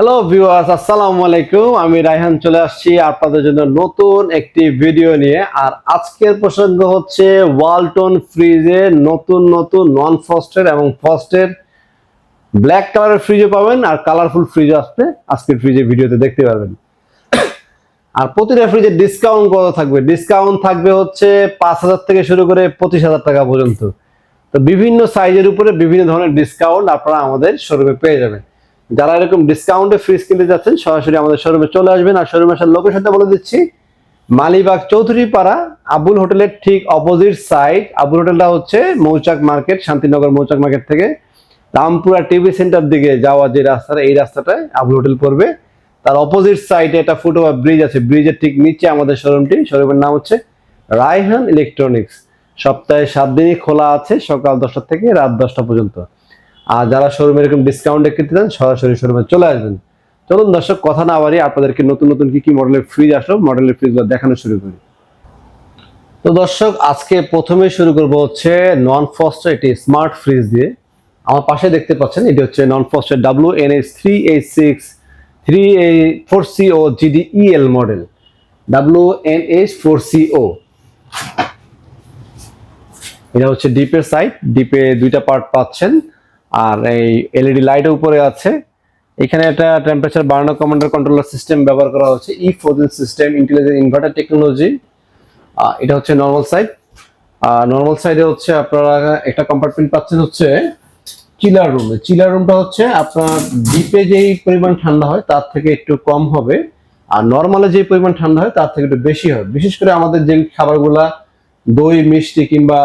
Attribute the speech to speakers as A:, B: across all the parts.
A: Hello viewers আসসালামু আলাইকুম। আমি রায়হান চলে আসছি আপনাদের জন্য নতুন একটি ভিডিও নিয়ে। আর আজকের প্রসঙ্গ হচ্ছে ওয়ালটন ফ্রিজে নতুন নতুন নন ফ্রস্টের এবং ফ্রস্টের ব্ল্যাক কালারের ফ্রিজও পাবেন আর কালারফুল ফ্রিজ আসবে। আজকের ফ্রিজে ভিডিওতে দেখতে পাবেন আর প্রতিটা ফ্রিজে ডিসকাউন্ট কত থাকবে? ডিসকাউন্ট থাকবে হচ্ছে পাঁচ হাজার থেকে শুরু করে পঁচিশ হাজার টাকা পর্যন্ত। তো বিভিন্ন সাইজের উপরে বিভিন্ন ধরনের ডিসকাউন্ট আপনারা আমাদের শোরুমে পেয়ে যাবেন। যারা এরকম ডিসকাউন্টে ফ্রিজ কিনতে যাচ্ছেন, সরাসরি আমাদের শোরুমে চলে আসবেন। আর শোরুমে আসার লোকেশনটা বলে দিচ্ছি। মালিবাগ চৌধুরী পাড়া আবুল হোটেলের ঠিক অপোজিট সাইড আবুল হোটেলটা হচ্ছে মৌচাক মার্কেট, শান্তিনগর মৌচাক মার্কেট থেকে রামপুরা টিভি সেন্টার দিকে যাওয়া যে রাস্তাটা, এই রাস্তাটায় আবুল হোটেল পড়বে। তার অপোজিট সাইডে একটা ফুটওভার ব্রিজ আছে। ব্রিজের ঠিক নিচে আমাদের শোরুমটি শোরুমের নাম হচ্ছে রায়হান ইলেকট্রনিক্স সপ্তাহে সাত দিনই খোলা আছে, সকাল দশটা থেকে রাত দশটা পর্যন্ত। আর যারা শোরুমে এরকম ডিসকাউন্টে কিনতে চান, সরাসরি শোরুমে চলে আসবেন। চলুন দর্শক, কথা না বাড়িয়ে আপনাদেরকে নতুন নতুন কি কি মডেলের ফ্রিজ আসলো মডেলের ফ্রিজগুলো দেখানো শুরু করি। তো দর্শক, আজকে প্রথমে শুরু করব হচ্ছে নন ফস্ট একটি স্মার্ট ফ্রিজ দিয়ে। আমার পাশে দেখতে পাচ্ছেন, এটি হচ্ছে non ফস্টের W N S three H six three A four C O GD EL model W N H four C O এটা হচ্ছে ডিপের সাইড ডিপে দুইটা পার্ট পাচ্ছেন। আর এই এলইডি লাইটের উপরে আছে। এখানে একটা টেম্পারেচার বাড়ানো কমান্ডার কন্ট্রোলার সিস্টেম ব্যবহার করা হচ্ছে ই frozen system intelligent inverter technology এটা হচ্ছে নর্মাল সাইড আর নর্মাল সাইডে হচ্ছে আপনারা একটা কম্পার্টমেন্ট পাচ্ছেন হচ্ছে চিলার রুম চিলার রুমটা হচ্ছে আপনার ডিপে যেই পরিমাণ ঠান্ডা হয় তার থেকে একটু কম হবে। আর নর্মালে যে পরিমাণ ঠান্ডা হয় তার থেকে একটু বেশি হয় বিশেষ করে আমাদের যে খাবারগুলা দই, মিষ্টি কিংবা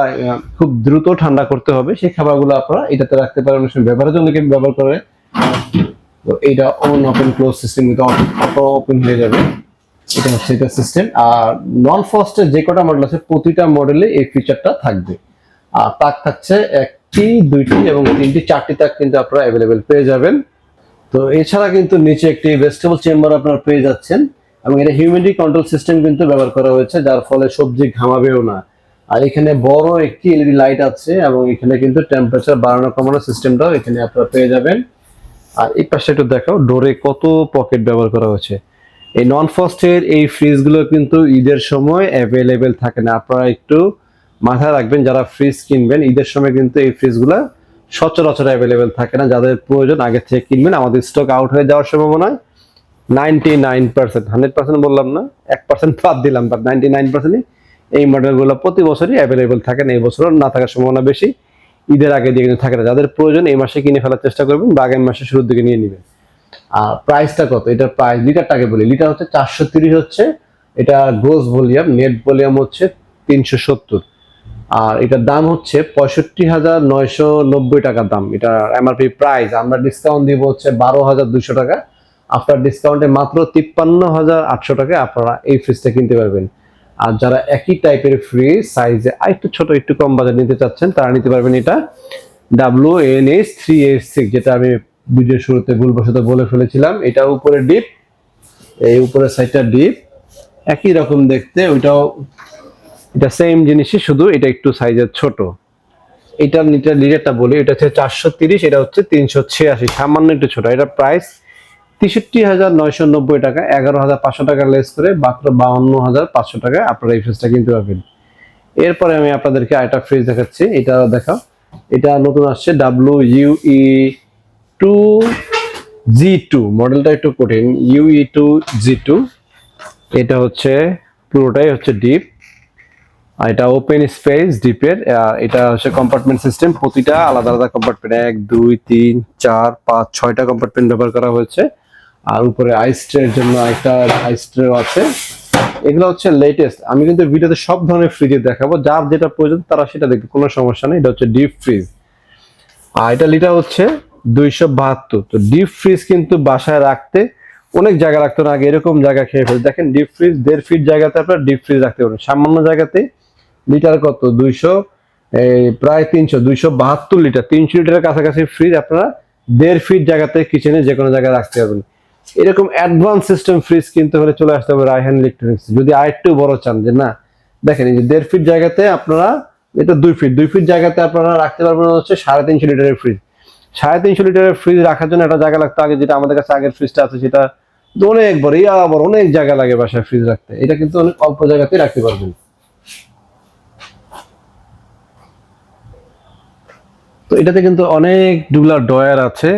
A: খুব দ্রুত ঠান্ডা করতে হবে, সেই খাবারগুলো আপনারা এটাতে রাখতে পারেন। ব্যবহারের জন্য কেউ ব্যবহার করে তো এইটা অন ওপেন ক্লোজ সিস্টেম কিন্তু ওপেন হয়ে যাবে। এটা হচ্ছে এটা সিস্টেম আর নন ফস্টের যে কটা মডেল আছে, প্রতিটা মডেলে এই ফিচারটা থাকবে। আর তাক থাকছে একটি, দুইটি এবং তিনটি, চারটি তাক কিন্তু আপনারা অ্যাভেলেবেল পেয়ে যাবেন। তো এছাড়া কিন্তু নিচে একটি ভেজিটেবল চেম্বার আপনারা পেয়ে যাচ্ছেন। এবং এটা হিউমিডিটি কন্ট্রোল সিস্টেম কিন্তু ব্যবহার করা হয়েছে, যার ফলে সবজি ঘামাবেও না। আর এখানে বড় একটি এলইডি লাইট আছে এবং এখানে কিন্তু টেম্পারেচার বাড়ানো কমানো সিস্টেমটাও এখানে আপনারা পেয়ে যাবেন। আর এই পাশে একটু দেখাও ডোরে কত পকেট ব্যবহার করা হয়েছে। এই নন ফস্টের এই ফ্রিজগুলো কিন্তু ঈদের সময় অ্যাভেলেবেল থাকে না। আপনারা একটু মাথায় রাখবেন, যারা ফ্রিজ কিনবেন, ঈদের সময় কিন্তু এই ফ্রিজগুলো সচরাচর অ্যাভেলেবেল থাকে না। যাদের প্রয়োজন, আগে থেকে কিনবেন। আমাদের স্টক আউট হয়ে যাওয়ার সম্ভাবনা ninety nine percent hundred percent বললাম না, এক পার্সেন্ট বাদ দিলাম বাট নাইনটি নাইন পার্সেন্টই এই মডেলগুলো প্রতি বছরই অ্যাভেলেবেল থাকে না এই বছরও না থাকার সম্ভাবনা বেশি। ঈদের আগে দিয়ে কিন্তু থাকে না, যাদের প্রয়োজন এই মাসে কিনে ফেলার চেষ্টা করবেন বা আগামী মাসে শুরুর দিকে নিয়ে নেবেন। আর প্রাইসটা কত? এটার প্রাইস লিটারটাকে বলি। লিটার হচ্ছে চারশো তিরিশ হচ্ছে, এটা গ্রোস ভলিউম নেট ভলিউম হচ্ছে তিনশো সত্তর। আর এটার দাম হচ্ছে পঁয়ষট্টি হাজার নয়শো নব্বই টাকার দাম। এটা এমআরপি প্রাইস আমরা ডিসকাউন্ট দিব হচ্ছে বারো হাজার দুশো টাকা। আফটার ডিসকাউন্টে মাত্র তিপ্পান্ন হাজার আটশো টাকা আপনারা এই ফ্রিজটা কিনতে পারবেন। আর যারা একই টাইপের ফ্রি সাইজে আরেকটু ছোট, একটু কম বাজার নিতে চাচ্ছেন, তারা নিতে পারবেন এটা W N H three H six যেটা আমি ভিডিও শুরুতে ভুলবশত বলে ফেলেছিলাম। এটা উপরে ডিপ এই উপরের সাইডটা ডিপ একই রকম দেখতে, ওইটাও, এটা সেম জিনিসই, শুধু এটা একটু সাইজের ছোট। এটা লিটার লিটারটা বলি, এটা হচ্ছে চারশো তিরিশ, এটা হচ্ছে তিনশো ছিয়াশি, সামান্য একটু ছোট। এটা প্রাইস তেষট্টি হাজার নয়শো নব্বই টাকা, এগারো হাজার পাঁচশো টাকা লেস করে মাত্র বাউন্ন হাজার পাঁচশো টাকায় আপনারা এই ফ্রিজটা কিনতে পারবেন। এরপরে আমি আপনাদেরকে আরেকটা ফ্রিজ দেখাচ্ছি, এটা দেখাও। এটা নতুন আসছে W UE two G two, মডেলটা একটু কঠিন ইউই টু জি টু। এটা হচ্ছে, পুরোটাই হচ্ছে ডিপ। আর এটা ওপেন স্পেস ডিপের এটা হচ্ছে কম্পার্টমেন্ট সিস্টেম, প্রতিটা আলাদা আলাদা কম্পার্টমেন্ট এক, দুই, তিন, চার, পাঁচ, ছয়টা কম্পার্টমেন্ট ব্যবহার করা হয়েছে। আর উপরে আইস ট্রের জন্য একটা আইস ট্রে আছে। এগুলো হচ্ছে লেটেস্ট আমি কিন্তু ভিডিওতে সব ধরনের ফ্রিজে দেখাবো। যার যেটা প্রয়োজন তারা সেটা দেখবে, কোনো সমস্যা নেই। এটা হচ্ছে ডিপ ফ্রিজ আর এটা লিটার হচ্ছে দুইশো বাহাত্তর। তো ডিপ ফ্রিজ কিন্তু বাসায় রাখতে অনেক জায়গা রাখতো না। আগে এরকম জায়গা খেয়ে ফেলে দেখেন ডিপ ফ্রিজ দেড় ফিট জায়গাতে আপনার ডিপ ফ্রিজ রাখতে পারেন সামান্য জায়গাতে লিটার কত? দুইশো প্রায় তিনশো, দুইশো বাহাত্তর লিটার তিনশো লিটারের কাছাকাছি ফ্রিজ আপনারা দেড় ফিট জায়গাতে কিচেনে যে কোনো জায়গায় রাখতে পারবেন। এরকম অ্যাডভান্স সিস্টেম ফ্রিজ কিনতে হলে চলে আসতে হবে রায়হান ইলেকট্রনিক্স যদি আরেকটু বড় চান যে না, দেখেন এই যে দেড় ফিট জায়গাতে আপনারা, এটা দুই ফিট দুই ফিট জায়গাতে আপনারা রাখতে পারবেন হচ্ছে সাড়ে তিনশো লিটারের ফ্রিজ সাড়ে তিনশো লিটারের ফ্রিজ রাখার জন্য একটা জায়গা লাগতো আগে, যেটা আমাদের কাছে আগের ফ্রিজটা আছে, সেটা অনেক বড় ইয়া আবার অনেক জায়গা লাগে বাসায় ফ্রিজ রাখতে। এটা কিন্তু অনেক অল্প জায়গাতেই রাখতে পারবেন। তো এটাতে কিন্তু অনেক ডুলার ডয়ার আছে।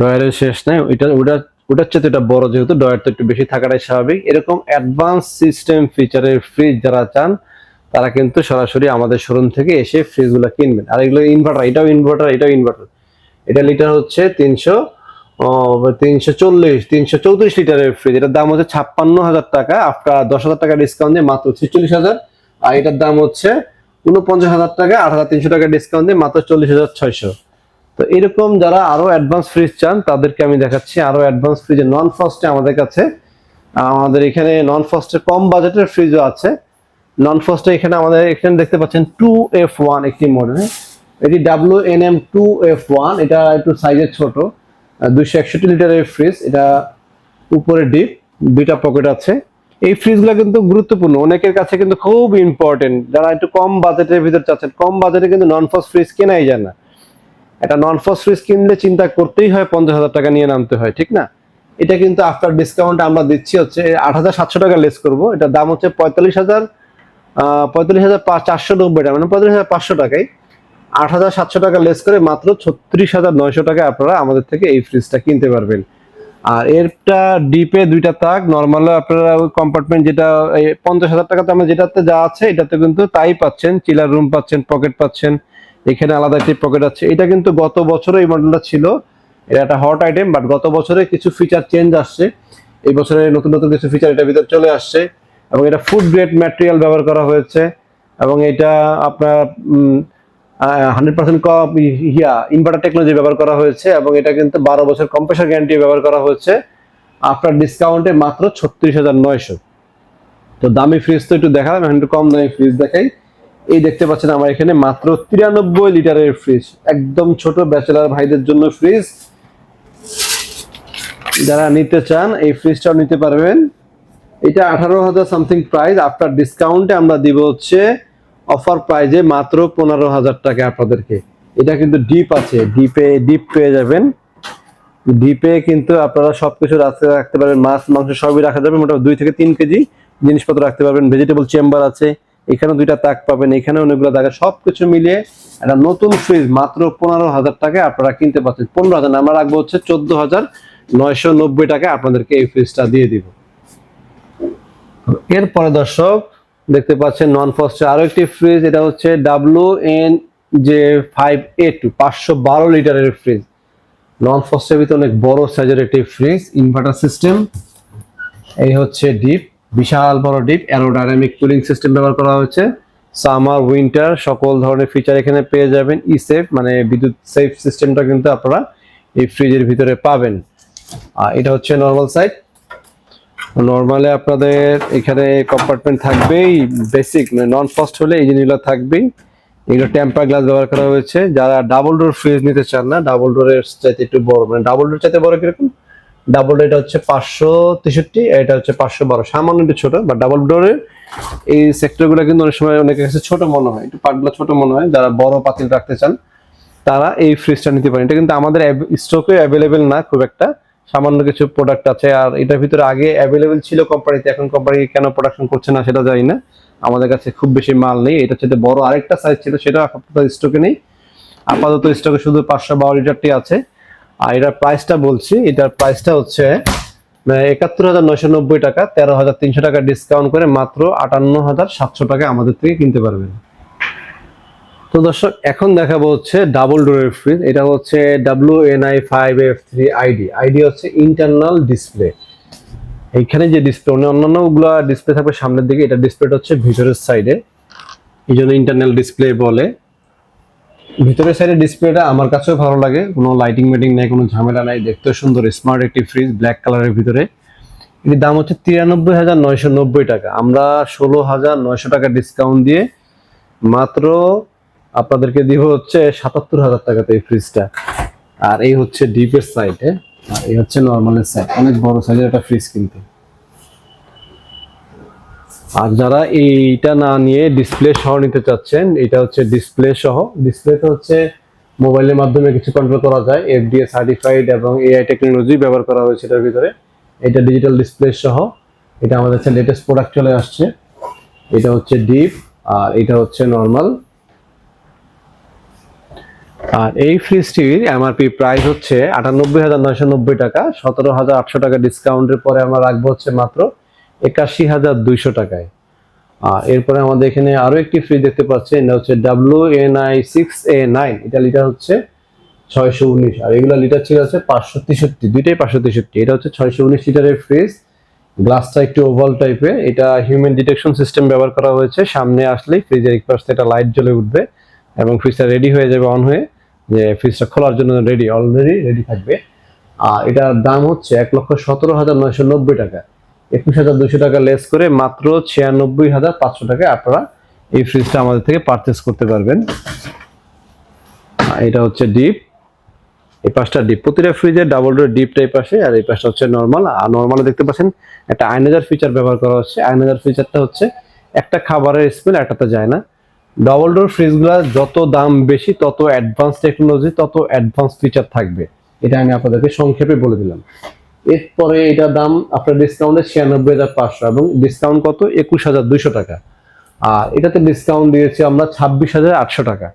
A: ডয়ারের শেষ নাই এটা ওটা ওটার চেয়ে এটা বড় যেহেতু ডয়ার তো একটু বেশি থাকাটাই স্বাভাবিক। এরকম অ্যাডভান্স সিস্টেম ফিচারের ফ্রিজ যারা চান, তারা কিন্তু সরাসরি আমাদের শোরুম থেকে এসে ফ্রিজগুলো কিনবেন। আর এগুলো ইনভার্টার এটাও ইনভার্টার এটাও ইনভার্টার এটা লিটার হচ্ছে তিনশো তিনশো চল্লিশ, তিনশো চৌত্রিশ লিটারের ফ্রিজ এটার দাম হচ্ছে ছাপ্পান্ন হাজার টাকা আফটার দশ হাজার টাকা ডিসকাউন্ট দিয়ে মাত্র ছেচল্লিশ হাজার। আর এটার দাম হচ্ছে উনপঞ্চাশ হাজার টাকা, আট হাজার তিনশো টাকা ডিসকাউন্ট দিয়ে মাত্র চল্লিশ হাজার ছয়শো। তো এরকম যারা আরও অ্যাডভান্স ফ্রিজ চান, তাদেরকে আমি দেখাচ্ছি আরও অ্যাডভান্স ফ্রিজে নন ফ্রস্টে আমাদের কাছে। আমাদের এখানে নন ফ্রস্টের কম বাজেটের ফ্রিজও আছে। নন ফ্রস্টে এখানে আমাদের, এখানে দেখতে পাচ্ছেন টু এফ ওয়ান একটি মডেল এটি W N M two F one এটা একটু সাইজের ছোট। দুইশো একষট্টি লিটারের ফ্রিজ এটা উপরে ডিপ দুইটা পকেট আছে। এই ফ্রিজগুলো কিন্তু গুরুত্বপূর্ণ। অনেকের কাছে কিন্তু খুব ইম্পর্টেন্ট যারা একটু কম বাজেটের ভিতর চাচ্ছেন, কম বাজেটে কিন্তু নন ফ্রস্ট ফ্রিজ কেনাই যায় না। একটা নন ফ্রস্ট ফ্রিজ কিনলে চিন্তা করতেই হয় পঞ্চাশ হাজার টাকা নিয়ে নামতে হয়, ঠিক না? এটা কিন্তু আফটার ডিসকাউন্ট আমরা দিচ্ছি হচ্ছে আট হাজার সাতশো টাকা লেস করব। এটার দাম হচ্ছে পঁয়তাল্লিশ হাজার পঁয়তাল্লিশ হাজার চারশো নব্বই টাকা মানে পঁয়তাল্লিশ হাজার পাঁচশো টাকায় আট হাজার সাতশো টাকা লেস করে মাত্র ছত্রিশ হাজার নয়শো টাকায় আপনারা আমাদের থেকে এই ফ্রিজটা কিনতে পারবেন। আর এরটা ডিপে দুইটা তাক নর্মাল আপনারা কম্পার্টমেন্ট যেটা পঞ্চাশ হাজার টাকাতে আমরা যেটাতে যা আছে, এটাতে কিন্তু তাই পাচ্ছেন চিলার রুম পাচ্ছেন পকেট পাচ্ছেন। এখানে আলাদা একটি পকেট আছে। এটা কিন্তু গত বছরে এই মডেলটা ছিল। এটা একটা হট আইটেম বাট গত বছরে কিছু ফিচার চেঞ্জ আসছে। এই বছরে নতুন নতুন কিছু ফিচার এটার ভিতরে চলে আসছে। এবং এটা ফুড গ্রেড ম্যাটেরিয়াল ব্যবহার করা হয়েছে। এবং এটা আপনার হান্ড্রেড পার্সেন্ট কম ইয়া ইনভার্টার টেকনোলজি ব্যবহার করা হয়েছে। এবং এটা কিন্তু বারো বছর কম্প্রেসার গ্যারান্টি ব্যবহার করা হয়েছে। আপনার ডিসকাউন্টে মাত্র ছত্রিশ হাজার নয়শো। তো দামি ফ্রিজ তো একটু দেখালাম, এখন একটু কম দামি ফ্রিজ দেখাই। এই দেখতে পাচ্ছেন আমার এখানে মাত্র তিরানব্বই লিটারের ফ্রিজ একদম ছোট ব্যাচেলার ভাইদের জন্য ফ্রিজ যারা নিতে চান, এই ফ্রিজটাও নিতে পারবেন। এটা আঠারো হাজার সামথিং প্রাইস আফটার ডিসকাউন্টে আমরা দিব হচ্ছে অফার প্রাইজে মাত্র পনেরো হাজার টাকা আপনাদেরকে। এটা কিন্তু ডিপ আছে। ডিপে ডিপ পেয়ে যাবেন। ডিপে কিন্তু আপনারা সবকিছু রাখতে রাখতে পারবেন। মাছ, মাংস সবই রাখা যাবে। মোটামুটি দুই থেকে তিন কেজি জিনিসপত্র রাখতে পারবেন। ভেজিটেবল চেম্বার আছে। এখানে দুইটা তাক পাবেন এখানে অনেকগুলো জায়গা সবকিছু মিলিয়ে একটা নতুন ফ্রিজ মাত্র পনেরো হাজার টাকায় আপনারা কিনতে পারছেন। পনেরো হাজার আমরা রাখব হচ্ছে চোদ্দ হাজার নয়শো নব্বই টাকায় আপনাদেরকে এই ফ্রিজটা দিয়ে দিব। এরপরে দর্শক, দেখতে পাচ্ছেন নন ফস্টের আরও একটি ফ্রিজ এটা হচ্ছে ডাব্লু এন যে ফাইভ এ টু পাঁচশো বারো লিটারের ফ্রিজ নন ফস্টের ভিতরে অনেক বড় সাইজের একটি ফ্রিজ ইনভার্টার সিস্টেম এই হচ্ছে ডিপ বিশাল বড় ডিপ অ্যারোডাইনামিক কুলিং সিস্টেম ব্যবহার করা হয়েছে। সামার উইন্টার সকল ধরনের ফিচার এখানে পেয়ে যাবেন। ই সেফ মানে বিদ্যুৎ সেফ সিস্টেমটা কিন্তু আপনারা এই ফ্রিজের ভিতরে পাবেন। আর এটা হচ্ছে নর্মাল সাইড নর্মালি আপনাদের এখানে কম্পার্টমেন্ট থাকবেই বেসিক মানে নন ফাস্ট হলে এই জিনিসগুলো থাকবেই। এগুলো টেম্পার গ্লাস ব্যবহার করা হয়েছে। যারা ডাবল ডোর ফ্রিজ নিতে চান না ডাবল ডোরের চাইতে একটু বড় মানে ডাবল ডোর চাইতে বড় কীরকম? ডাবল ডোর এটা হচ্ছে পাঁচশো তেষট্টি, এটা হচ্ছে পাঁচশো বারো। সামান্য একটু ছোট বা ডাবল ডোরের এই সেক্টরগুলো কিন্তু অনেক সময় অনেকের কাছে ছোট মনে হয়, একটু পাটগুলো ছোট মনে হয়, যারা বড় পাতিল রাখতে চান, তারা এই ফ্রিজটা নিতে পারেন। এটা কিন্তু আমাদের স্টকে অ্যাভেলেবেল না খুব একটা। সামান্য কিছু প্রোডাক্ট আছে, আর এটার ভিতরে আগে অ্যাভেলেবেল ছিল কোম্পানিতে এখন কোম্পানি কেন প্রোডাকশন করছে না সেটা জানি না। আমাদের কাছে খুব বেশি মাল নেই এটা হচ্ছে বড় আরেকটা সাইজ ছিল, সেটা আপাতত স্টকে নেই। আপাতত স্টকে শুধু পাঁচশো বারো লিটারটি আছে। আর এটার প্রাইসটা বলছি, এটার প্রাইসটা হচ্ছে একাত্তর হাজার নয়শো নব্বই টাকা, তেরো হাজার তিনশো টাকা ডিসকাউন্ট করে মাত্র আটান্ন হাজার সাতশো টাকা আমাদের থেকে কিনতে পারবেন। তো দর্শক, এখন দেখাবো হচ্ছে ডাবল ডোরের ফ্রিজ এটা হচ্ছে W N I five F three ID ID হচ্ছে ইন্টারনাল ডিসপ্লে এইখানে যে ডিসপ্লে অন্যান্যগুলা ডিসপ্লে থাকবে সামনের দিকে, এটা ডিসপ্লেটা হচ্ছে ভিতরের সাইডে এই জন্য ইন্টারনাল ডিসপ্লে বলে। ভিতরের সাইডে ডিসপ্লেটা আমার কাছেও ভালো লাগে। কোনো লাইটিং মেটিং নেই, কোনো ঝামেলা নাই। দেখতেও সুন্দর স্মার্ট একটি ফ্রিজ ব্ল্যাক কালারের ভিতরে। এটির দাম হচ্ছে তিরানব্বই হাজার নয়শো নব্বই টাকা। আমরা ষোলো হাজার নয়শো টাকা ডিসকাউন্ট দিয়ে মাত্র আপনাদেরকে দিব হচ্ছে সাতাত্তর হাজার টাকাতে এই ফ্রিজটা আর এই হচ্ছে ডিপের সাইড আর এই হচ্ছে নর্মালের সাইড অনেক বড় সাইজের একটা ফ্রিজ কিন্তু। আর যারা এইটা না নিয়ে ডিসপ্লে সহ নিতে চাচ্ছেন, এটা হচ্ছে ডিসপ্লে সহ। ডিসপ্লেটা হচ্ছে মোবাইলের মাধ্যমে কিছু কন্ট্রোল করা যায় এফ এফডিএ সার্টিফাইড এবং এআই টেকনোলজি ব্যবহার করা হয়েছে এটার ভিতরে। এটা ডিজিটাল ডিসপ্লে সহ। এটা আমাদের কাছে লেটেস্ট প্রোডাক্ট চলে আসছে। এটা হচ্ছে ডিপ আর এটা হচ্ছে নর্মাল আর এই ফ্রিজটির এমআরপি প্রাইস হচ্ছে আটানব্বই হাজার নয়শো নব্বই টাকা। সতেরো হাজার আটশো টাকা ডিসকাউন্টের পরে আমরা রাখব হচ্ছে মাত্র একাশি হাজার দুইশো টাকায়। এরপরে আমাদের এখানে আরও একটি ফ্রিজ দেখতে পাচ্ছি, এটা হচ্ছে W N I six A nine এটা লিটার হচ্ছে ছয়শো উনিশ, আর এগুলো লিটার ছিল হচ্ছে পাঁচশো তেষট্টি, দুইটাই পাঁচশো তেষট্টি, এটা হচ্ছে ছয়শো উনিশ লিটারের ফ্রিজ গ্লাসটা একটু ওভাল টাইপের এটা হিউম্যান ডিটেকশন সিস্টেম ব্যবহার করা হয়েছে, সামনে আসলেই ফ্রিজের এক পাশে একটা লাইট জ্বলে উঠবে, এবং ফ্রিজটা রেডি হয়ে যাবে অন হয়ে, যে ফ্রিজটা খোলার জন্য রেডি অলরেডি রেডি থাকবে। আর এটার দাম হচ্ছে এক লক্ষ সতেরো হাজার নয়শো নব্বই টাকা। একুশ হাজার দুশো টাকা লেস করে মাত্র ছিয়ানব্বই হাজার পাঁচশো টাকায় আপনারা এই ফ্রিজটা আমাদের থেকে পারচেস করতে পারবেন। এটা হচ্ছে ডিপ এই পাশটা ডিপ প্রতিটা ফ্রিজে ডাবল ডোর ডিপ টাইপ আসে আর এই পাশটা হচ্ছে নর্মাল আর নর্মালে দেখতে পাচ্ছেন একটা আয়নাজার ফিচার ব্যবহার করা হচ্ছে। আয়নাজার ফিচারটা হচ্ছে একটা খাবারের স্মেল একটাতে যায় না। ডাবল ডোর ফ্রিজগুলো যত দাম বেশি, তত অ্যাডভান্স টেকনোলজি তত অ্যাডভান্স ফিচার থাকবে। এটা আমি আপনাদেরকে সংক্ষেপে বলে দিলাম। এরপরে এটার দাম আপনার ডিসকাউন্টে ছিয়ানব্বই হাজার পাঁচশো এবং ডিসকাউন্ট কত? একুশ হাজার দুইশো টাকা। আর এটাতে ডিসকাউন্ট দিয়েছি আমরা ছাব্বিশ হাজার আটশো টাকা।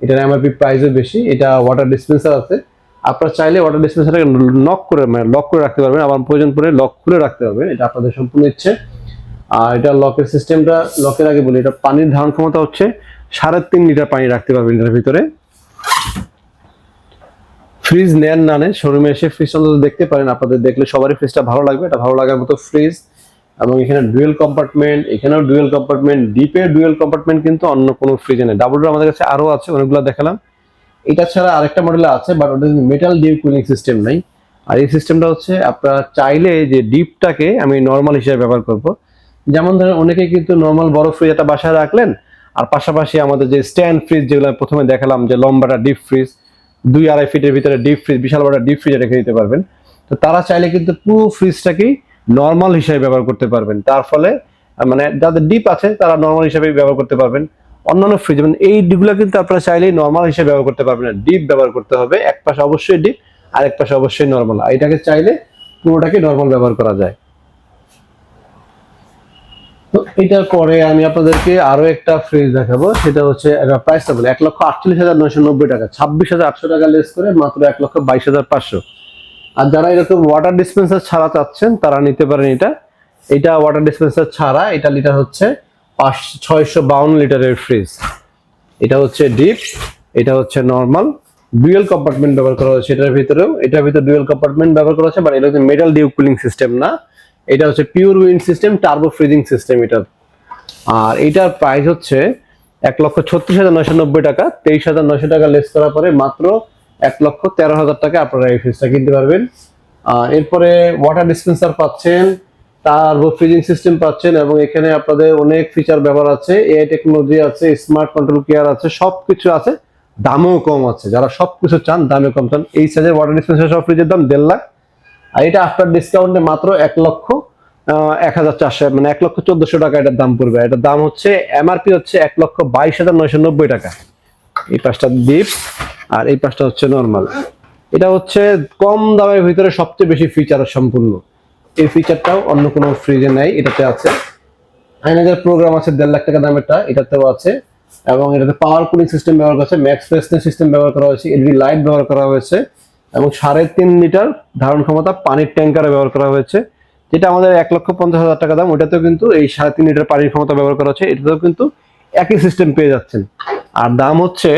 A: এটার এমআরপি প্রাইসও বেশি, এটা ওয়াটার ডিসপেন্সার আছে। আপনারা চাইলে ওয়াটার ডিসপেন্সারটাকে লক করে মানে লক করে রাখতে পারবেন। আবার প্রয়োজন পড়ে লক খুলে রাখতে পারবেন এটা আপনাদের সম্পূর্ণ ইচ্ছে। আর এটা লকের সিস্টেমটা লকের আগে বলি, এটা পানির ধারণ ক্ষমতা হচ্ছে সাড়ে তিন লিটার পানি রাখতে পারবেন এটার ভিতরে। ফ্রিজ নেন না নেন শোরুমে এসে ফ্রিজ অন্তত দেখতে পারেন, আপনাদের দেখলে সবারই ফ্রিজটা ভালো লাগবে। এটা ভালো লাগার মতো ফ্রিজ এবং এখানে ডুয়েল কম্পার্টমেন্ট এখানেও ডুয়েল কম্পার্টমেন্ট ডিপে ডুয়েল কম্পার্টমেন্ট কিন্তু অন্য কোনো ফ্রিজে নেই। ডাবল আমাদের কাছে আরও আছে, অনেকগুলো দেখালাম। এটা ছাড়া আরেকটা মডেল আছে বাট ওটা মেটাল ডিপ কুলিং সিস্টেম নাই। আর এই সিস্টেমটা হচ্ছে আপনারা চাইলে যে ডিপটাকে আমি নর্মাল হিসেবে ব্যবহার করব। যেমন ধরেন অনেকে কিন্তু নর্মাল বড় ফ্রিজ একটা বাসায় রাখলেন, আর পাশাপাশি আমাদের যে স্ট্যান্ড ফ্রিজ যেগুলো প্রথমে দেখালাম, যে লম্বাটা ডিপ ফ্রিজ দুই আড়াই ফিটের ভিতরে ডিপ ফ্রিজ বিশাল বড় ডিপ ফ্রিজে রেখে দিতে পারবেন। তো তারা চাইলে কিন্তু পুরো ফ্রিজটাকেই নর্মাল হিসেবে ব্যবহার করতে পারবেন। তার ফলে মানে যাদের ডিপ আছে, তারা নর্মাল হিসেবে ব্যবহার করতে পারবেন। অন্যান্য ফ্রিজ মানে এই ডিপগুলো কিন্তু আপনারা চাইলেই নর্মাল হিসেবে ব্যবহার করতে পারবেন না। ডিপ ব্যবহার করতে হবে, এক পাশে অবশ্যই ডিপ আর এক পাশে অবশ্যই নর্মাল এটাকে চাইলে পুরোটাকে নর্মাল ব্যবহার করা যায়। তো এটার পরে আমি আপনাদেরকে আরও একটা ফ্রিজ দেখাবো, সেটা হচ্ছে এক লক্ষ আটচল্লিশ হাজার নয়শো নব্বই টাকা, ছাব্বিশ হাজার আটশো টাকা লেস করে মাত্র এক লক্ষ বাইশ হাজার পাঁচশো। আর যারা এরকম ওয়াটার ডিসপেন্সার ছাড়া চাচ্ছেন, তারা নিতে পারেন এটা। এটা ওয়াটার ডিসপেন্সার ছাড়া, এটা লিটার হচ্ছে পাঁচ ছয়শো বাউন্ন লিটারের ফ্রিজ এটা হচ্ছে ডিপ এটা হচ্ছে নর্মাল ডুয়েল কম্পার্টমেন্ট ব্যবহার করা হচ্ছে এটার ভিতরেও। এটার ভিতরে ডুয়েল কম্পার্টমেন্ট ব্যবহার করা হচ্ছে বাট এটা হচ্ছে মেটাল ডিউ কুলিং সিস্টেম না। এটা হচ্ছে pure wind system turbo freezing system এটা। আর এটার প্রাইস হচ্ছে এক লক্ষ ছত্রিশ হাজার নয়শো নব্বই টাকা, তেইশ হাজার নয়শো টাকা লেস করার পরে মাত্র এক লক্ষ তেরো হাজার টাকা আপনারা এই ফ্রিজটা কিনতে পারবেন। এরপরে ওয়াটার ডিসপেন্সার পাচ্ছেন টার্বো ফ্রিজিং সিস্টেম পাচ্ছেন এবং এখানে আপনাদের অনেক ফিচার ব্যবহার আছে এআই টেকনোলজি আছে স্মার্ট কন্ট্রোল কেয়ার আছে সব কিছু আছে, দামও কম আছে। যারা সবকিছু চান, দামে কম। চান এই সাইজের ওয়াটার ডিসপেন্সার সব ফ্রিজের দাম দেড় লাখ। আর এটা আফটার ডিসকাউন্টে মাত্র এক লক্ষ এক হাজার চারশো মানে এক লক্ষ চোদ্দশো টাকা এটার দাম পড়বে। এটার দাম হচ্ছে এমআরপি হচ্ছে এক লক্ষ বাইশ হাজার নয়শো নব্বই টাকা। এই পাঁচটা ডিপ আর এই পাঁচটা হচ্ছে নর্মাল এটা হচ্ছে কম দামের ভিতরে সবচেয়ে বেশি ফিচার সম্পূর্ণ। এই ফিচারটাও অন্য কোনো ফ্রিজে নাই, এটাতে আছে। আইনাজার প্রোগ্রাম আছে দেড় লাখ টাকা দামেরটা, এটাতেও আছে। এবং এটাতে পাওয়ার কুলিং সিস্টেম ব্যবহার করা হয়েছে ম্যাক্স ফ্রেশনেস সিস্টেম ব্যবহার করা হয়েছে এলইডি লাইট ব্যবহার করা হয়েছে। এবং সাড়ে তিন লিটার ধারণ ক্ষমতা পানির ট্যাঙ্কারে ব্যবহার করা হয়েছে, যেটা আমাদের এক লক্ষ পঞ্চাশ হাজার টাকা দাম। ওটাতেও কিন্তু এই সাড়ে তিন লিটার পানির ক্ষমতা ব্যবহার করা হচ্ছে। এটাতেও কিন্তু একই সিস্টেম পেয়ে যাচ্ছেন। আর দাম হচ্ছে,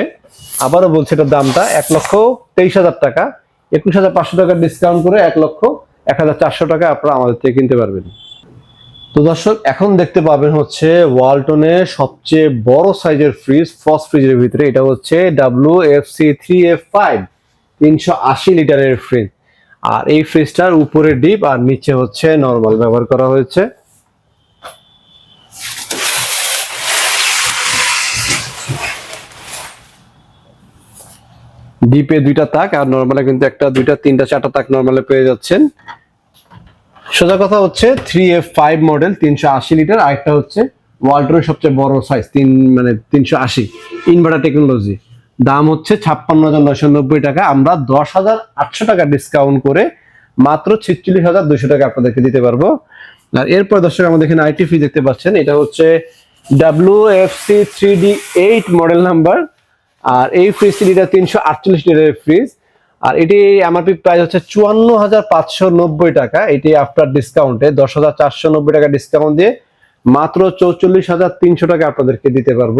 A: আবারও বলছে এটার দামটা, এক লক্ষ তেইশ হাজার টাকা। একুশ হাজার পাঁচশো টাকা ডিসকাউন্ট করে এক লক্ষ এক হাজার চারশো টাকা আপনারা আমাদের থেকে কিনতে পারবেন। তো দর্শক, এখন দেখতে পাবেন হচ্ছে ওয়ালটনের সবচেয়ে বড় সাইজের ফ্রিজ ফার্স্ট ফ্রিজের ভিতরে। এটা হচ্ছে W F C three F five তিনশো আশি লিটারের ফ্রিজ আর এই ফ্রিজটার উপরে ডিপ আর নিচে হচ্ছে নর্মাল ব্যবহার করা হয়েছে। ডিপে দুইটা তাক আর নর্মালে কিন্তু একটা, দুইটা, তিনটা, চারটা তাক নর্মালে পেয়ে যাচ্ছেন। সোজা কথা হচ্ছে থ্রি এফ ফাইভ মডেল তিনশো আশি লিটার আর একটা হচ্ছে ওয়াল্টনের সবচেয়ে বড় সাইজ তিন মানে তিনশো আশি। ইনভার্টার টেকনোলজি দাম হচ্ছে ছাপ্পান্ন হাজার নয়শো নব্বই টাকা। আমরা দশ হাজার আটশো টাকা ডিসকাউন্ট করে মাত্র ছিচল্লিশ হাজার দুশো টাকা আপনাদেরকে দিতে পারব। আর এরপর দর্শক আমাদের এখানে আইটি ফ্রিজ দেখতে পাচ্ছেন। এটা হচ্ছে W F C three D eight model number. আর এই ফ্রিজটি লিটার তিনশো আটচল্লিশ লিটারের ফ্রিজ আর এটি এমআরপি প্রাইস হচ্ছে চুয়ান্ন হাজার পাঁচশো নব্বই টাকা। এটি আফটার ডিসকাউন্টে দশ হাজার চারশো নব্বই টাকা ডিসকাউন্ট দিয়ে মাত্র চৌচল্লিশ হাজার তিনশো টাকা আপনাদেরকে দিতে পারব।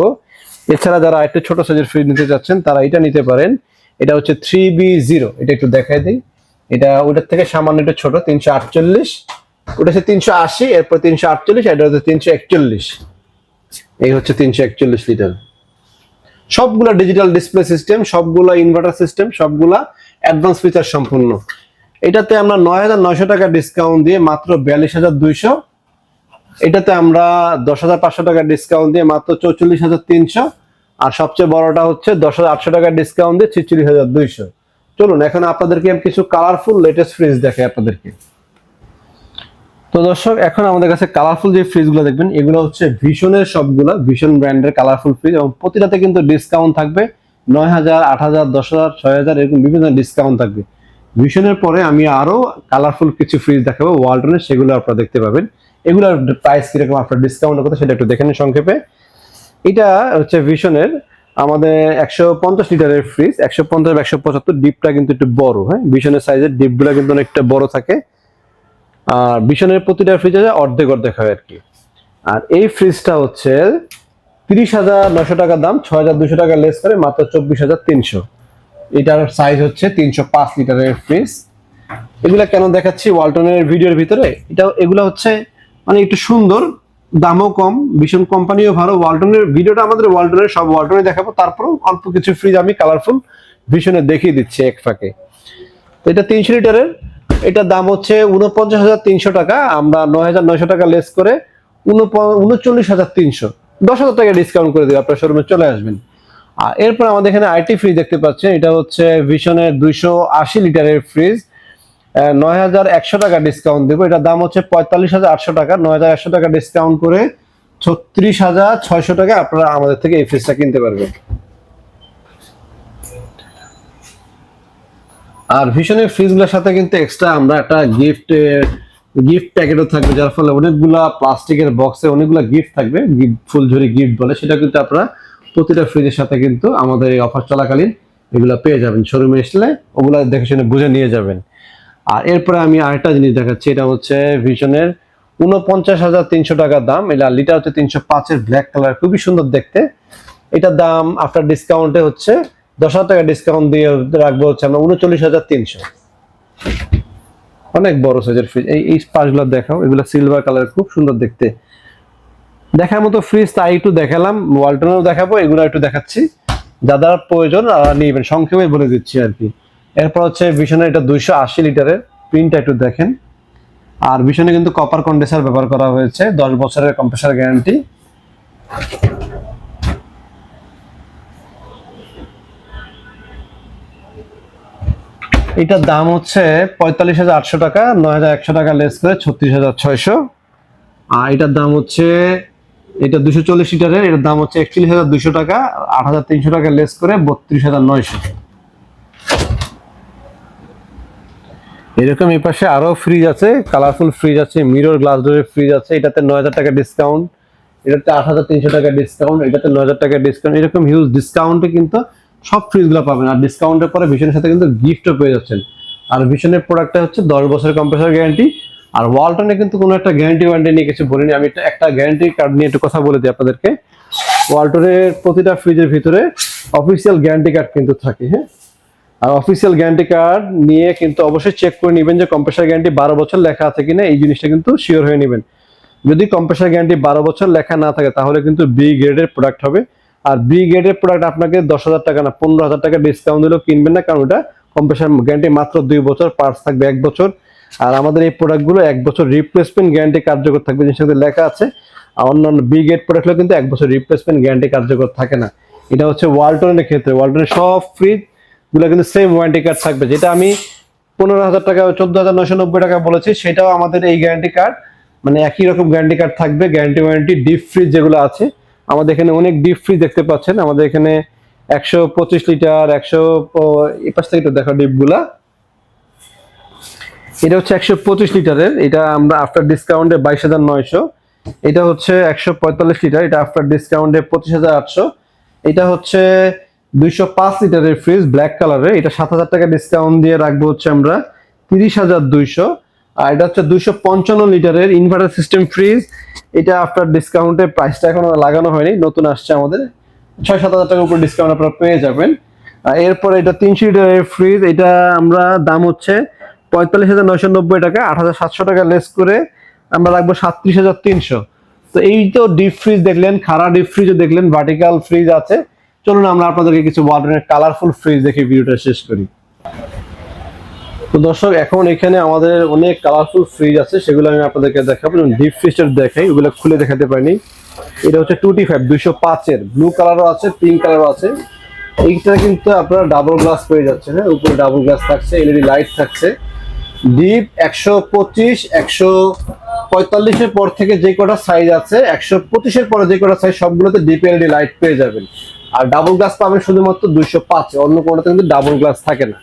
A: এছাড়া যারা একটু ছোট সাইজের ফ্রিজ নিতে চাচ্ছেন, তারা এটা নিতে পারেন। এটা হচ্ছে থ্রি বি জিরো এটা একটু দেখাই দিই। এটা ওটার থেকে সামান্য একটু ছোট, তিনশো আটচল্লিশ। ওটা হচ্ছে তিনশো আশি, এরপর তিনশো আটচল্লিশ, এটা হচ্ছে তিনশো একচল্লিশ। এই হচ্ছে তিনশো একচল্লিশ লিটার সবগুলা ডিজিটাল ডিসপ্লে সিস্টেম সবগুলা ইনভার্টার সিস্টেম সবগুলা অ্যাডভান্স ফিচার সম্পূর্ণ। এটাতে আমরা নয় হাজার নয়শো টাকা ডিসকাউন্ট দিয়ে মাত্র বিয়াল্লিশ হাজার দুইশো এটাতে আমরা দশ হাজার পাঁচশো টাকা ডিসকাউন্ট দিয়ে মাত্র চৌচল্লিশ হাজার তিনশো, আর সবচেয়ে বড়টা হচ্ছে দশ হাজার আটশো টাকা ডিসকাউন্ট দিয়ে ছিচল্লিশ হাজার দুইশো। চলুন, এখন আপনাদেরকে কিছু কালারফুল লেটেস্ট ফ্রিজ দেখাই আপনাদেরকে। তো দর্শক, এখন আমাদের কাছে কালারফুল যে ফ্রিজগুলো দেখবেন, এগুলো হচ্ছে ভীষণের সবগুলো ভীষণ ব্র্যান্ডের কালারফুল ফ্রিজ এবং প্রতিটাতে কিন্তু ডিসকাউন্ট থাকবে নয় হাজার, আট হাজার, দশ হাজার, ছয় হাজার, এরকম বিভিন্ন ডিসকাউন্ট থাকবে। ভীষণের পরে আমি আরও কালারফুল কিছু ফ্রিজ দেখাবো ওয়ালটনের সেগুলো আপনারা দেখতে পাবেন। এগুলোর প্রাইস কীরকম আপনার ডিসকাউন্ট করতে সেটা একটু দেখে নিন সংক্ষেপে। এটা হচ্ছে ভীষণের আমাদের একশো পঞ্চাশ লিটারের ফ্রিজ একশো পঞ্চাশ একশো পঁচাত্তর ডিপটা কিন্তু একটু বড় হ্যাঁ? ভীষণের সাইজের ডিপগুলো কিন্তু অনেকটা বড় থাকে। আর ভীষণের প্রতিটা ফ্রিজ অর্ধেক অর্ধেক হয় আর কি আর এই ফ্রিজটা হচ্ছে তিরিশ হাজার নশো টাকা দাম, ছয় হাজার দুশো টাকা লেস করে, মাত্র চব্বিশ হাজার তিনশো। এটার সাইজ হচ্ছে তিনশো পাঁচ লিটারের ফ্রিজ এগুলা কেন দেখাচ্ছি? ওয়ালটনের ভিডিওর ভিতরে। এটা এগুলো হচ্ছে মানে একটু সুন্দর, দামও কম, ভীষণ কোম্পানিও ভালো। ওয়ালটনের ভিডিওটা আমাদের ওয়ালটনের, সব ওয়ালটনে দেখাবো, তারপরেও অল্প কিছু ফ্রিজ আমি কালারফুল ভীষণে দেখিয়ে দিচ্ছি এক ফাঁকে। তো এটা তিনশো লিটারের, এটার দাম হচ্ছে উনপঞ্চাশ হাজার তিনশো টাকা, আমরা নয় হাজার নয়শো টাকা লেস করে উনচল্লিশ হাজার তিনশো। দশ হাজার টাকা ডিসকাউন্ট করে দেবে আপনার শোরুমে চলে আসবেন। আর এরপর আমাদের এখানে আইটি ফ্রিজ দেখতে পাচ্ছেন, এটা হচ্ছে ভীষণের দুইশো আশি লিটারের ফ্রিজ নয় হাজার একশো টাকা ডিসকাউন্ট দেবো। এটার দাম হচ্ছে পঁয়তাল্লিশ হাজার আটশো টাকা। নয় হাজার একশো টাকা ডিসকাউন্ট করে ছত্রিশ হাজার ছয়শো টাকা আপনারা আমাদের থেকে এই ফ্রিজটা কিনতে পারবেন। আর ভীষণের ফ্রিজগুলোর সাথে কিন্তু এক্সট্রা আমরা একটা গিফট গিফট প্যাকেটও থাকবে, যার ফলে অনেকগুলা প্লাস্টিকের বক্সে অনেকগুলা গিফট থাকবে। গিফট ফুলঝুরি গিফট বলে, সেটা কিন্তু আপনারা প্রতিটা ফ্রিজের সাথে কিন্তু আমাদের এই অফার চলাকালীন এগুলো পেয়ে যাবেন। শোরুমে আসলে ওগুলা দেখে শুনে বুঝে নিয়ে যাবেন। আর এরপরে আমি আরেকটা জিনিস দেখাচ্ছি, এটা হচ্ছে ভিশনের উনপঞ্চাশ হাজার তিনশো টাকা দাম, এটা লিটার হচ্ছে তিনশো পাঁচের ব্ল্যাক কালার খুবই সুন্দর দেখতে। এটার দাম আফটার ডিসকাউন্টে হচ্ছে দশ হাজার টাকা ডিসকাউন্ট দিয়ে রাখব হচ্ছে আমরা উনচল্লিশ হাজার তিনশো। অনেক বড় সাইজের ফ্রিজ এই এই পাঁচগুলো দেখাও, এগুলো সিলভার কালার খুব সুন্দর দেখতে। দেখার মতো ফ্রিজ তাই একটু দেখালাম ওয়ালটনেরও দেখাবো, এগুলো একটু দেখাচ্ছি। যাদের প্রয়োজন আর নিবেন। সংক্ষেপে বলে দিচ্ছি আর কি। এরপর হচ্ছে ভীষণের এটা দুইশো আশি লিটারের প্রিন্টটা একটু দেখেন। আর ভীষণে কিন্তু কপার কন্ডেন্সার ব্যবহার করা হয়েছে, দশ বছরের কম্প্রেসার গ্যারান্টি এটার দাম হচ্ছে পঁয়তাল্লিশ হাজার আটশো টাকা, নয় হাজার একশো টাকা লেস করে ছত্রিশ হাজার ছয়শো। আর এটার দাম হচ্ছে, এটা দুশো চল্লিশ লিটারের, এটার দাম হচ্ছে একচল্লিশ হাজার দুশো টাকা, আট হাজার তিনশো টাকা লেস করে বত্রিশ হাজার নয়শো। এরকম এই পাশে আরও ফ্রিজ আছে কালারফুল ফ্রিজ আছে মিরর গ্লাস ডোরের ফ্রিজ আছে, এটাতে নয় হাজার টাকা ডিসকাউন্ট এটাতে আট হাজার তিনশো টাকা ডিসকাউন্ট এটাতে নয় হাজার টাকা ডিসকাউন্ট এরকম হিউজ ডিসকাউন্টে কিন্তু সব ফ্রিজগুলো পাবেন। আর ডিসকাউন্টের পরে ভীষণের সাথে কিন্তু গিফটও পেয়ে যাচ্ছেন। আর ভীষণের প্রোডাক্টটা হচ্ছে দশ বছরের কম্প্রেসার গ্যারান্টি আর ওয়ালটনে কিন্তু কোনো একটা গ্যারান্টি ওয়ারেন্টি নিয়ে কিছু বলিনি আমি একটা গ্যারান্টি কার্ড নিয়ে একটু কথা বলে দিই আপনাদেরকে। ওয়ালটনের প্রতিটা ফ্রিজের ভিতরে অফিসিয়াল গ্যারান্টি কার্ড কিন্তু থাকে হ্যাঁ? আর অফিসিয়াল গ্যারান্টি কার্ড নিয়ে কিন্তু অবশ্যই চেক করে নেবেন যে কম্প্রেসার গ্যারান্টি বারো বছর লেখা আছে কিনা, এই জিনিসটা কিন্তু শিওর হয়ে নেবেন। যদি কম্প্রেসার গ্যারান্টি বারো বছর লেখা না থাকে, তাহলে কিন্তু বি গ্রেডের প্রোডাক্ট হবে। আর বি গ্রেডের প্রোডাক্ট আপনাকে দশ হাজার টাকা না, পনেরো হাজার টাকা ডিসকাউন্ট দিলেও কিনবেন না, কারণ ওটা কম্প্রেসার গ্যারান্টি মাত্র দুই বছর পার্স থাকবে এক বছর। আর আমাদের এই প্রোডাক্টগুলো এক বছর রিপ্লেসমেন্ট গ্যারান্টি কার্যকর থাকবে জিনিসের সাথে লেখা আছে। আর অন্যান্য বি গ্রেড প্রোডাক্টগুলো কিন্তু এক বছর রিপ্লেসমেন্ট গ্যারান্টি কার্যকর থাকে না। এটা হচ্ছে ওয়ালটনের ক্ষেত্রে, ওয়ালটনের সব ফ্রিজ গুলো কিন্তু সেম ওয়ারেন্টি কার্ড থাকবে। যেটা আমি পনেরো হাজার টাকা, চোদ্দ হাজার নয়শো নব্বই টাকা বলেছি, সেটাও আমাদের এই গ্যারান্টি কার্ড মানে একই রকম গ্যারান্টি কার্ড থাকবে গ্যারান্টি ওয়ারেন্টি ডিপ ফ্রিজ যেগুলো আছে। আমাদের এখানে অনেক ডিপ ফ্রিজ দেখতে পাচ্ছেন। আমাদের এখানে একশো পঁচিশ লিটার, একশো এই পাশ থেকে একটু দেখো ডিপগুলা এটা হচ্ছে একশো পঁচিশ লিটারের, এটা আমরা আফটার ডিসকাউন্টে বাইশ হাজার নয়শো। এটা হচ্ছে একশো পঁয়তাল্লিশ লিটার, এটা আফটার ডিসকাউন্টে পঁচিশ হাজার আটশো। এটা হচ্ছে দুইশো পাঁচ লিটারের ফ্রিজ ব্ল্যাক কালারের এটা সাত হাজার টাকা ডিসকাউন্ট দিয়ে রাখব হচ্ছে আমরা তিরিশ হাজার দুইশো। আর এটা হচ্ছে দুইশো পঞ্চান্ন লিটারের ইনভার্টার সিস্টেম ফ্রিজ এটা আফটার ডিসকাউন্টে প্রাইসটা এখনও লাগানো হয়নি, নতুন আসছে আমাদের। ছয় সাত হাজার টাকার উপর ডিসকাউন্ট আপনারা পেয়ে যাবেন। এরপরে এটা তিনশো লিটারের ফ্রিজ এটা আমরা দাম হচ্ছে পঁয়তাল্লিশ হাজার নয়শো নব্বই টাকা, আট হাজার সাতশো টাকা লেস করে আমরা রাখব সাতত্রিশ হাজার তিনশো। তো এই তো ডিপ ফ্রিজ দেখলেন খারা ডিপ ফ্রিজও দেখলেন ভার্টিক্যাল ফ্রিজ আছে। চলুন আমরা আপনাদেরকে কিছু ওয়ার্ডেনের কালারফুল ফ্রিজ দেখে ভিডিওটা শেষ করি। তো দর্শক, এখন এখানে আমাদের অনেক কালারফুল ফ্রিজ আছে, সেগুলো আমি আপনাদেরকে দেখাবো। যেমন ডিপ ফ্রিজটা দেখাই, ওগুলো খুলে দেখাতে পারিনি। এটা হচ্ছে টু টি ফাইভ দুইশো পাঁচের ব্লু কালারও আছে পিঙ্ক কালারও আছে। এইটা কিন্তু আপনারা ডাবল গ্লাস পেয়ে যাচ্ছে হ্যাঁ? উপরে ডাবল গ্লাস থাকছে এলইডি লাইট থাকছে। ডিপ একশো পঁচিশ, একশো পঁয়তাল্লিশের পর থেকে যে কটা সাইজ আছে, একশো পঁচিশের পরে যে কটা সাইজ সবগুলোতে ডিপ এলইডি লাইট পেয়ে যাবেন। আর ডাবল গ্লাস পাবেন শুধুমাত্র দুইশো পাঁচ, অন্য কোনোটাতে কিন্তু ডাবল গ্লাস থাকে না।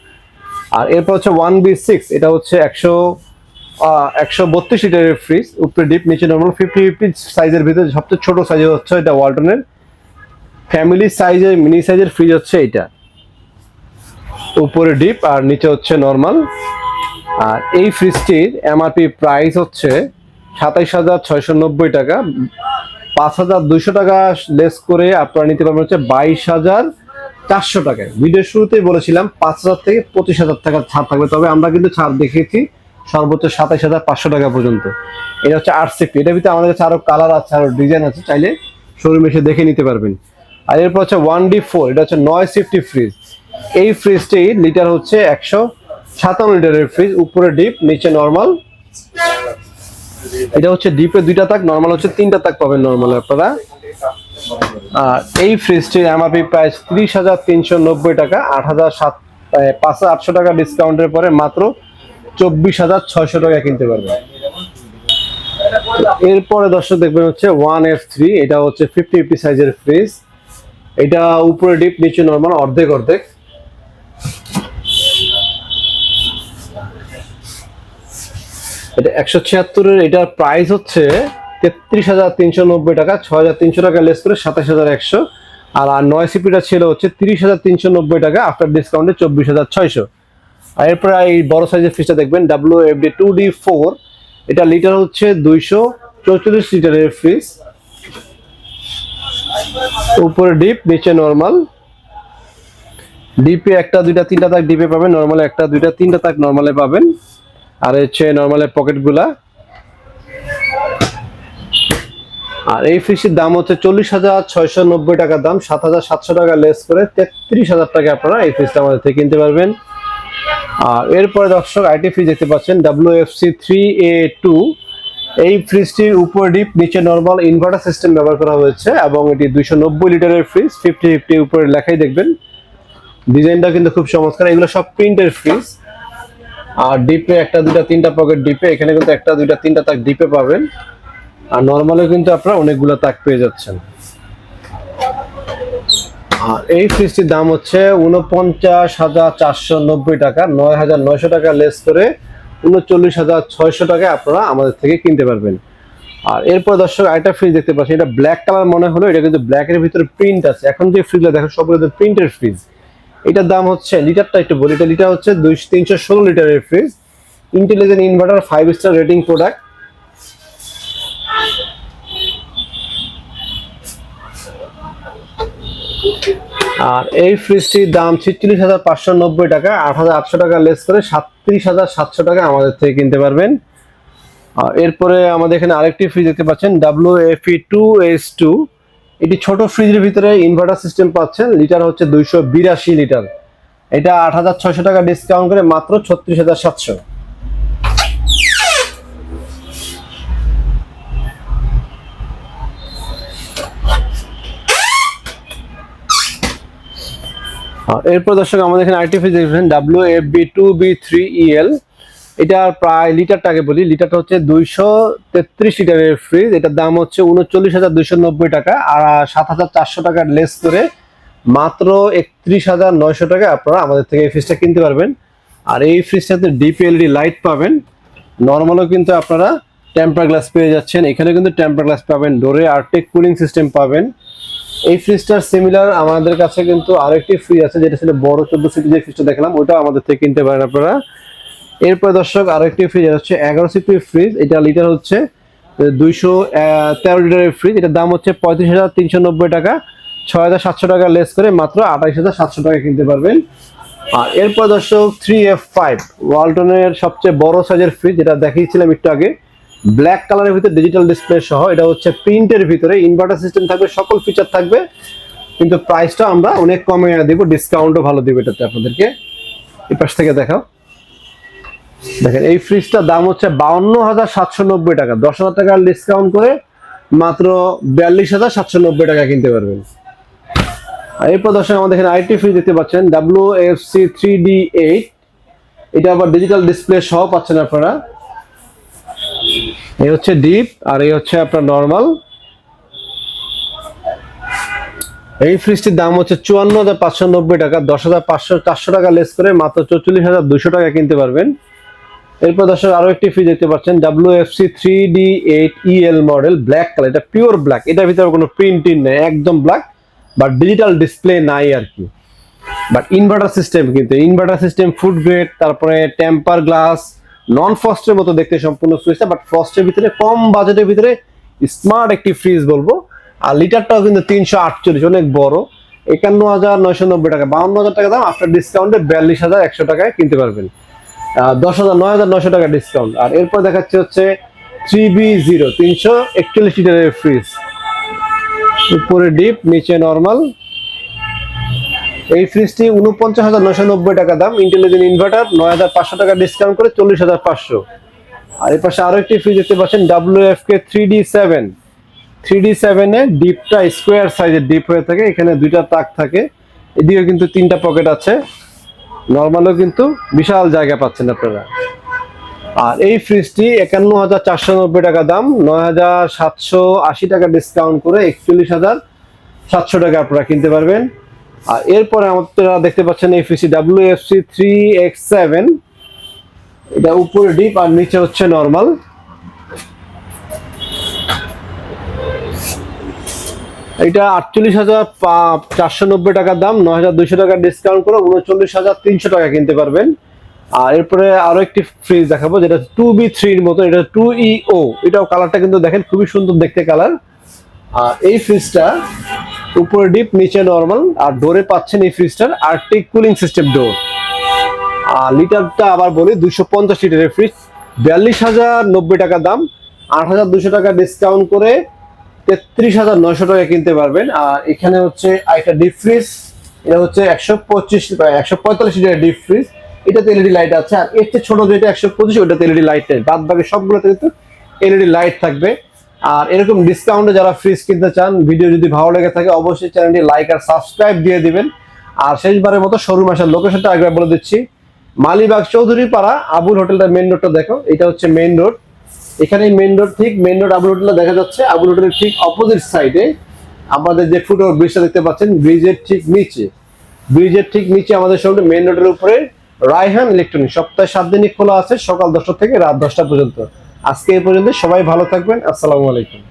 A: আর এরপর হচ্ছে ওয়ান বি সিক্স এটা হচ্ছে একশো একশো বত্রিশ লিটারের ফ্রিজ উপরে ডিপ নিচে নর্মাল ফিফটি ফিফটি সাইজের ভিতরে সবচেয়ে ছোটো সাইজ হচ্ছে এটা ওয়ালটনের ফ্যামিলি সাইজের মিনি সাইজের ফ্রিজ হচ্ছে এটা উপরে ডিপ আর নিচে হচ্ছে নর্মাল আর এই ফ্রিজটির এমআরপি প্রাইস হচ্ছে সাতাইশ হাজার ছয়শো নব্বই টাকা। পাঁচ হাজার দুইশো টাকা লেস করে আপনারা নিতে পারবেন হচ্ছে বাইশ হাজার চারশো টাকায়। ভিডিওর শুরুতেই বলেছিলাম পাঁচ হাজার থেকে পঁচিশ হাজার টাকা ছাড় থাকবে, তবে আমরা কিন্তু ছাড় দেখেছি সর্বোচ্চ সাতাইশ হাজার পাঁচশো টাকা পর্যন্ত। এটা হচ্ছে আট সিফটি এটার ভিতরে আমাদের কাছে আরও কালার আছে আরও ডিজাইন আছে, চাইলে শোরুমে এসে দেখে নিতে পারবেন। আর এরপর হচ্ছে ওয়ান ডি ফোর, এটা হচ্ছে নয় সিফটি ফ্রিজ এই ফ্রিজটি লিটার হচ্ছে একশো সাতান্ন লিটারের ফ্রিজ উপরে ডিপ নিচে নর্মাল এটা হচ্ছে ডিপে দুইটা তাক নর্মাল হচ্ছে তিনটা তাক পাবেন নর্মাল আপনারা। আর এই ফ্রিজটির এমআরপি প্রাইস ত্রিশ হাজার তিনশো নব্বই টাকা, আট হাজার সাত পাঁচ আটশো টাকা ডিসকাউন্টের পরে মাত্র চব্বিশ হাজার ছয়শো টাকা কিনতে পারবেন। এরপরে দর্শক দেখবেন হচ্ছে ওয়ান এফ থ্রি, এটা হচ্ছে ফিফটি ফিফটি সাইজের ফ্রিজ এটা উপরে ডিপ নিচে নর্মাল অর্ধেক অর্ধেক। এটা একশো ছিয়াত্তরের, এটার প্রাইস হচ্ছে তেত্রিশ হাজার তিনশো নব্বই টাকা ছ হাজার তিনশো টাকা লেস করে সাতাশ হাজার একশো। আর আর নয় সিপিটা ছিল হচ্ছে তিরিশ হাজার তিনশো নব্বই টাকা আফটার ডিসকাউন্টে চব্বিশ হাজার ছয়শো। আর এরপরে এই বড় সাইজের ফ্রিজটা দেখবেন W F D two D four এটা লিটার হচ্ছে দুইশো চৌচল্লিশ লিটারের ফ্রিজ উপরে ডিপ নিচে নর্মাল ডিপে একটা, দুইটা, তিনটা তাক ডিপে পাবেন নর্মালে একটা, দুইটা, তিনটা তাক নর্মালে পাবেন। আর হচ্ছে নর্মালের পকেটগুলা আর এই ফ্রিজের দাম হচ্ছে চল্লিশ হাজার ছয়শো নব্বই টাকার দাম, সাত হাজার সাতশো টাকা লেস করে তেত্রিশ হাজার টাকা আপনারা এই ফ্রিজটা আমাদের থেকে কিনতে পারবেন। আর এরপরে দর্শক আইটি ফ্রিজ দেখতে পাচ্ছেন W F C three A two এই ফ্রিজটির উপর ডিপ নিচে নর্মাল ইনভার্টার সিস্টেম ব্যবহার করা হয়েছে এবং এটি দুইশো নব্বই লিটারের ফ্রিজ ফিফটি ফিফটি উপরে লেখাই দেখবেন। ডিজাইনটা কিন্তু খুব চমৎকার, এগুলো সব প্রিন্টের ফ্রিজ আর ডিপে একটা, দুইটা, তিনটা পকেট ডিপে, এখানে কিন্তু একটা, দুইটা, তিনটা তাক ডিপে পাবেন। আর নর্মালে কিন্তু আপনারা অনেকগুলো তাক পেয়ে যাচ্ছেন। আর এই ফ্রিজটির দাম হচ্ছে উনপঞ্চাশ হাজার চারশো নব্বই টাকা, নয় হাজার নয়শো টাকা লেস করে উনচল্লিশ হাজার ছয়শো টাকায় আপনারা আমাদের থেকে কিনতে পারবেন। আর এরপর দর্শক, আরেকটা ফ্রিজ দেখতে পাচ্ছেন, এটা ব্ল্যাক কালার মনে হলো, এটা কিন্তু ব্ল্যাকের ভিতরে প্রিন্ট আছে। এখন যে ফ্রিজটা দেখো সবগুলো প্রিন্টের ফ্রিজ এটার দাম হচ্ছে, লিটারটা একটু বলি, এটা লিটার হচ্ছে দুইশো, তিনশো ষোলো লিটারের fridge intelligent inverter five star rating product আর এই ফ্রিজটির দাম ছিচল্লিশ হাজার পাঁচশো নব্বই টাকা, আট হাজার আটশো টাকা লেস করে সাতত্রিশ হাজার সাতশো টাকা আমাদের থেকে কিনতে পারবেন। আর এরপরে আমাদের এখানে আরেকটি ফ্রিজ দেখতে পাচ্ছেন W F two S two এটি ছোট ফ্রিজের ভিতরে ইনভার্টার সিস্টেম পাচ্ছেন লিটার হচ্ছে দুইশো বিরাশি লিটার এটা আট হাজার ছয়শো টাকা ডিসকাউন্ট করে মাত্র ছত্রিশ হাজার সাতশো। এরপর দর্শক, আমাদের এখানে আইটিফি দেখবেন W F B two B three EL এটার প্রায় লিটারটাকে বলি, লিটারটা হচ্ছে দুইশো তেত্রিশ লিটারের ফ্রিজ এটার দাম হচ্ছে উনচল্লিশ হাজার দুইশো নব্বই টাকা আর সাত হাজার চারশো টাকার লেস করে মাত্র একত্রিশ হাজার নয়শো টাকা আপনারা আমাদের থেকে এই ফ্রিজটা কিনতে পারবেন। আর এই ফ্রিজটাতে ডিপিএলডি লাইট পাবেন। নর্মালও কিন্তু আপনারা টেম্পার গ্লাস পেয়ে যাচ্ছেন। এখানে কিন্তু টেম্পার গ্লাস পাবেন ডোরে আর্টেক কুলিং সিস্টেম পাবেন। এই ফ্রিজটার সিমিলার আমাদের কাছে কিন্তু আরেকটি ফ্রিজ আছে, যেটা ছিল বড় চোদ্দ সিটি যে ফ্রিজটা দেখলাম ওটাও আমাদের থেকে কিনতে পারেন আপনারা। এরপর দর্শক, আরও একটি ফ্রিজ হচ্ছে এগারো সিপি ফ্রিজ এটা লিটার হচ্ছে দুইশো তেরো লিটারের ফ্রিজ এটার দাম হচ্ছে পঁয়ত্রিশ হাজার তিনশো নব্বই টাকা, ছয় হাজার সাতশো টাকা লেস করে মাত্র আঠাইশ হাজার সাতশো টাকা কিনতে পারবেন। আর এরপর দর্শক থ্রি এফ ফাইভ ওয়ালটনের সবচেয়ে বড় সাইজের ফ্রিজ যেটা দেখিয়েছিলাম একটু আগে ব্ল্যাক কালারের ভিতরে ডিজিটাল ডিসপ্লে সহ, এটা হচ্ছে প্রিন্টের ভিতরে ইনভার্টার সিস্টেম থাকবে, সকল ফিচার থাকবে, কিন্তু প্রাইসটা আমরা অনেক কমে দেবো ডিসকাউন্টও ভালো দিব এটাতে আপনাদেরকে। এই পাশ থেকে দেখাও। দেখেন, এই ফ্রিজটার দাম হচ্ছে বাউন্ন হাজার সাতশো নব্বই টাকা। দশ হাজার টাকার ডিসকাউন্ট করে মাত্র বিয়াল্লিশ হাজার সাতশো নব্বই টাকা কিনতে পারবেন। আর এরপর দর্শক আমাদের এখানে আইটি ফ্রিজ দেখতে পাচ্ছেন W F C three D eight এটা আবার ডিজিটাল ডিসপ্লে সহ পাচ্ছেন আপনারা। এই হচ্ছে ডিপ আর এই হচ্ছে আপনার নর্মাল এই ফ্রিজটির দাম হচ্ছে চুয়ান্ন হাজার পাঁচশো নব্বই টাকা। দশ হাজার পাঁচশো, চারশো টাকা লেস করে মাত্র চৌচল্লিশ হাজার দুশো টাকা কিনতে পারবেন। এরপর দর্শক, আরও একটি ফ্রিজ দেখতে পাচ্ছেন W F C three D eight EL model black colour এটা পিওর ব্ল্যাক এটার ভিতরে কোনো প্রিন্টিং নেই, একদম ব্ল্যাক বাট ডিজিটাল ডিসপ্লে নাই আর কি। বাট ইনভার্টার সিস্টেম কিন্তু ইনভার্টার সিস্টেম ফুড গ্রেড তারপরে টেম্পার গ্লাস নন ফ্রস্টের মতো দেখতে সম্পূর্ণ ফ্রিজটা বাট ফ্রস্টের ভিতরে, কম বাজেটের ভিতরে স্মার্ট একটি ফ্রিজ বলব। আর লিটারটাও কিন্তু তিনশো আটচল্লিশ, অনেক বড় একান্ন হাজার নয়শো নব্বই টাকা বাউন্ন হাজার টাকা দাম আফটার ডিসকাউন্টে বিয়াল্লিশ হাজার একশো টাকায় কিনতে পারবেন। দশ হাজার নয় হাজার নয়শো টাকা ডিসকাউন্ট আর এরপর দেখাচ্ছে হচ্ছে থ্রি বি জিরো তিনশো একচল্লিশ লিটারের ফ্রিজ উপরে ডিপ নিচে নর্মাল এই ফ্রিজটি উনপঞ্চাশ হাজার নয়শো নব্বই টাকা দাম। ইন্টেলিজেন্ট ইনভার্টার নয় হাজার পাঁচশো টাকা ডিসকাউন্ট করে চল্লিশ হাজার পাঁচশো। আর এর পাশে আরও একটি ফ্রিজ দেখতে পাচ্ছেন W F K three D seven three D সেভেনে ডিপটা স্কোয়ার সাইজের ডিপ হয়ে থাকে। এখানে দুইটা তাক থাকে। এদিকে কিন্তু তিনটা পকেট আছে। নর্মালও কিন্তু বিশাল জায়গা পাচ্ছেন আপনারা। আর এই ফ্রিজটি একান্ন হাজার চারশো নব্বই টাকা দাম, নয় হাজার সাতশো আশি টাকা ডিসকাউন্ট করে একচল্লিশ হাজার সাতশো টাকা আপনারা কিনতে পারবেন। আর এরপরে আপনারা দেখতে পাচ্ছেন এই ফ্রিজটি W F C three X seven এটা উপরে ডিপ আর নিচে হচ্ছে নর্মাল এটা আটচল্লিশ হাজার চারশো নব্বই টাকার দাম, নয় হাজার দুইশো টাকা ডিসকাউন্ট করে উনচল্লিশ হাজার তিনশো টাকা কিনতে পারবেন। আর এরপরে আরও একটি ফ্রিজ দেখাবো, যেটা টু বি থ্রির মতো, এটা টু ই ও এটাও কালারটা কিন্তু দেখেন, খুবই সুন্দর দেখতে কালার আর এই ফ্রিজটা উপরে ডিপ নিচে নর্মাল আর ডোরে পাচ্ছেন এই ফ্রিজটার আর্টিক কুলিং সিস্টেম ডোর আর লিটারটা আবার বলি দুশো পঞ্চাশ লিটারের ফ্রিজ বিয়াল্লিশ হাজার নব্বই টাকা দাম, আট হাজার দুশো টাকা ডিসকাউন্ট করে তেত্রিশ হাজার নয়শো টাকা কিনতে পারবেন। আর এখানে হচ্ছে আরেকটা ডিপ ফ্রিজ এটা হচ্ছে একশো পঁচিশ একশো পঁয়তাল্লিশ লিটারের ডিপ ফ্রিজ এটাতে এলইডি লাইট আছে, আর এর চেয়ে ছোট যেটা একশো পঁচিশ ওটাতে এলইডি লাইট নেই বাদ বাকি সবগুলোতে কিন্তু এলইডি লাইট থাকবে। আর এরকম ডিসকাউন্টে যারা ফ্রিজ কিনতে চান ভিডিও যদি ভালো লেগে থাকে, অবশ্যই চ্যানেলটি লাইক আর সাবস্ক্রাইব দিয়ে দিবেন। আর শেষবারের মতো শোরুম আসার লোকেশনটা একবার বলে দিচ্ছি। মালিবাগ চৌধুরী পাড়া আবুল হোটেলটা মেন রোডটা দেখো, এটা হচ্ছে মেন রোড এখানে মেন রোড ঠিক মেন রোড আবুল হোটেলটা দেখা যাচ্ছে। আবুল হোটেলের ঠিক অপোজিট সাইডে আমাদের যে ফুটো ব্রিজটা দেখতে পাচ্ছেন, ব্রিজের ঠিক নিচে। ব্রিজের ঠিক নিচে আমাদের সঙ্গে মেন রোডের উপরে রায়হান ইলেকট্রনিক সপ্তাহে সাত দিনই খোলা আছে, সকাল দশটা থেকে রাত দশটা পর্যন্ত। আজকে এ পর্যন্ত সবাই ভালো থাকবেন, আসসালামু আলাইকুম।